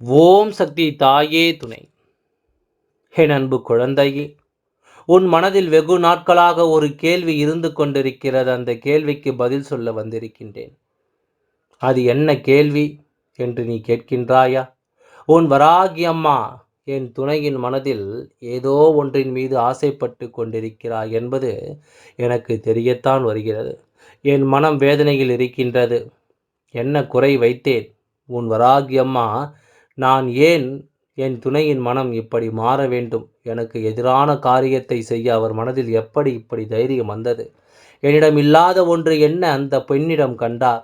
ஓம் சக்தி தாயே துணை. என் அன்பு குழந்தையே உன் மனதில் வெகு நாட்களாக ஒரு கேள்வி இருந்து கொண்டிருக்கிறது. அந்த கேள்விக்கு பதில் சொல்ல வந்திருக்கின்றேன். அது என்ன கேள்வி என்று நீ கேட்கின்றாயா? உன் வராகி அம்மா என் துணையின் மனதில் ஏதோ ஒன்றின் மீது ஆசைப்பட்டு கொண்டிருக்கிறாய் என்பது எனக்கு தெரியத்தான் வருகிறது. என் மனம் வேதனையில் இருக்கின்றது. என்ன குறை வைத்தேன்? உன் வராகி அம்மா நான் ஏன் என் துணையின் மனம் இப்படி மாற வேண்டும்? எனக்கு எதிரான காரியத்தை செய்ய அவர் மனதில் எப்படி இப்படி தைரியம் வந்தது? என்னிடம் இல்லாத ஒன்று என்ன அந்த பெண்ணிடம் கண்டார்?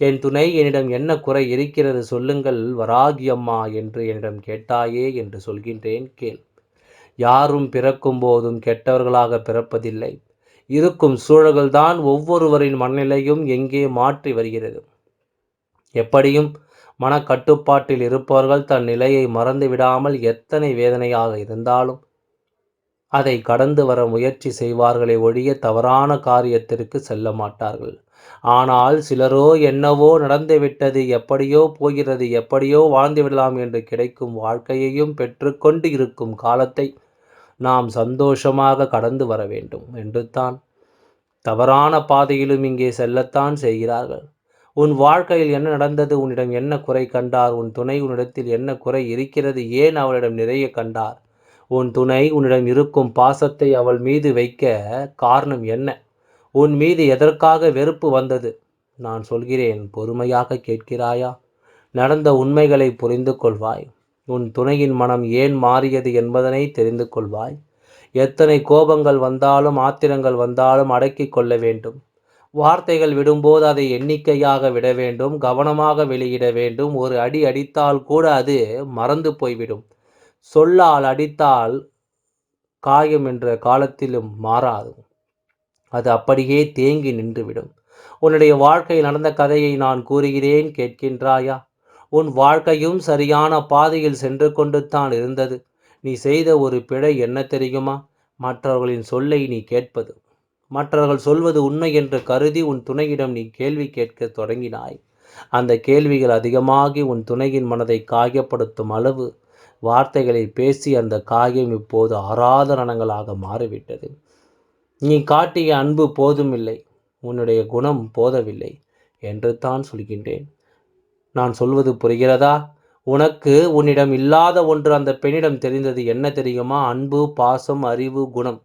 என் துணை என்னிடம் என்ன குறை இருக்கிறது சொல்லுங்கள் வராகியம்மா என்று என்னிடம் கேட்டாயே என்று சொல்கின்றேன் கேள். யாரும் பிறக்கும் போதும் கெட்டவர்களாக பிறப்பதில்லை. இருக்கும் சூழல்கள்தான் ஒவ்வொருவரின் மனநிலையும் எங்கே மாற்றி வருகிறது? எப்படியும் மனக்கட்டுப்பாட்டில் இருப்பவர்கள் தன் நிலையை மறந்து விடாமல் எத்தனை வேதனையாக இருந்தாலும் அதை கடந்து வர முயற்சி செய்வார்களே ஒழிய தவறான காரியத்திற்கு செல்ல மாட்டார்கள். ஆனால் சிலரோ என்னவோ நடந்துவிட்டது எப்படியோ போகிறது எப்படியோ வாழ்ந்து விடலாம் என்று கிடைக்கும் வாழ்க்கையையும் பெற்றுக்கொண்டு இருக்கும் காலத்தை நாம் சந்தோஷமாக கடந்து வர வேண்டும். என்று தான் தவறான பாதையிலும் இங்கே செல்லத்தான் செய்கிறார்கள். உன் வாழ்க்கையில் என்ன நடந்தது? உன்னிடம் என்ன குறை கண்டார்? உன் துணை உன்னிடத்தில் என்ன குறை இருக்கிறது? ஏன் அவளிடம் நிறைய கண்டார்? உன் துணை உன்னிடம் இருக்கும் பாசத்தை அவள் மீது வைக்க காரணம் என்ன? உன் மீது எதற்காக வெறுப்பு வந்தது? நான் சொல்கிறேன் பொறுமையாக கேட்கிறாயா? நடந்த உண்மைகளை புரிந்து கொள்வாய். உன் துணையின் மனம் ஏன் மாறியது என்பதனை தெரிந்து கொள்வாய். எத்தனை கோபங்கள் வந்தாலும் ஆத்திரங்கள் வந்தாலும் அடக்கிக் கொள்ள வேண்டும். வார்த்தைகள் விடும்போது அதை எண்ணிக்கையாக விட வேண்டும் கவனமாக வெளியிட வேண்டும். ஒரு அடி அடித்தால் கூட அது மறந்து போய்விடும். சொல்லால் அடித்தால் காயம் என்ற காலத்திலும் மாறாது. அது அப்படியே தேங்கி நின்றுவிடும். உன்னுடைய வாழ்க்கையில் நடந்த கதையை நான் கூறுகிறேன் கேட்கின்றாயா? உன் வாழ்க்கையும் சரியான பாதையில் சென்று கொண்டு தான் இருந்தது. நீ செய்த ஒரு பிழை என்ன தெரியுமா? மற்றவர்களின் சொல்லை நீ கேட்பது. மற்றவர்கள் சொல்வது உண்மை என்று கருதி உன் துணையிடம் நீ கேள்வி கேட்க தொடங்கினாய். அந்த கேள்விகள் அதிகமாகி உன் துணையின் மனதை காயப்படுத்தும் அளவு வார்த்தைகளை பேசி அந்த காயம் இப்போது ஆராதரணங்களாக மாறிவிட்டது. நீ காட்டிய அன்பு போதுமில்லை உன்னுடைய குணம் போதவில்லை என்று தான் சொல்கின்றேன். நான் சொல்வது புரிகிறதா? உனக்கு உன்னிடம் இல்லாத ஒன்று அந்த பெண்ணிடம் தெரிந்தது என்ன தெரியுமா? அன்பு பாசம் அறிவு குணம்.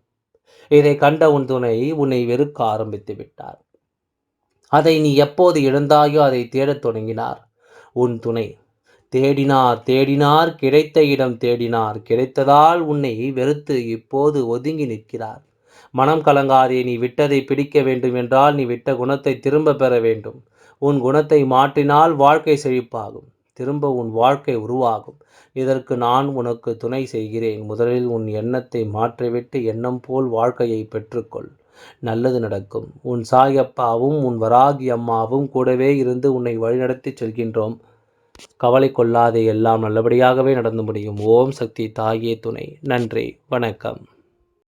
இதை கண்ட உன் துணை உன்னை வெறுக்க ஆரம்பித்து விட்டார். அதை நீ எப்போது இழந்தாயோ அதை தேடத் தொடங்கினார். உன் துணை தேடினார் தேடினார் கிடைத்த இடம் தேடினார் கிடைத்ததால் உன்னை வெறுத்து இப்போது ஒதுங்கி நிற்கிறார். மனம் கலங்காதே நீ விட்டதை பிடிக்க வேண்டும் என்றால் நீ விட்ட குணத்தை திரும்ப பெற வேண்டும். உன் குணத்தை மாற்றினால் வாழ்க்கை செழிப்பாகும். திரும்ப உன் வாழ்க்கை உருவாகும். இதற்கு நான் உனக்கு துணை செய்கிறேன். முதலில் உன் எண்ணத்தை மாற்றிவிட்டு எண்ணம் போல் வாழ்க்கையை பெற்றுக்கொள். நல்லது நடக்கும். உன் சாயப்பாவும் உன் வராகி அம்மாவும் கூடவே இருந்து உன்னை வழிநடத்தி செல்கின்றோம். கவலை கொள்ளாதே எல்லாம் நல்லபடியாகவே நடந்து முடியும். ஓம் சக்தி தாயே துணை. நன்றி. வணக்கம்.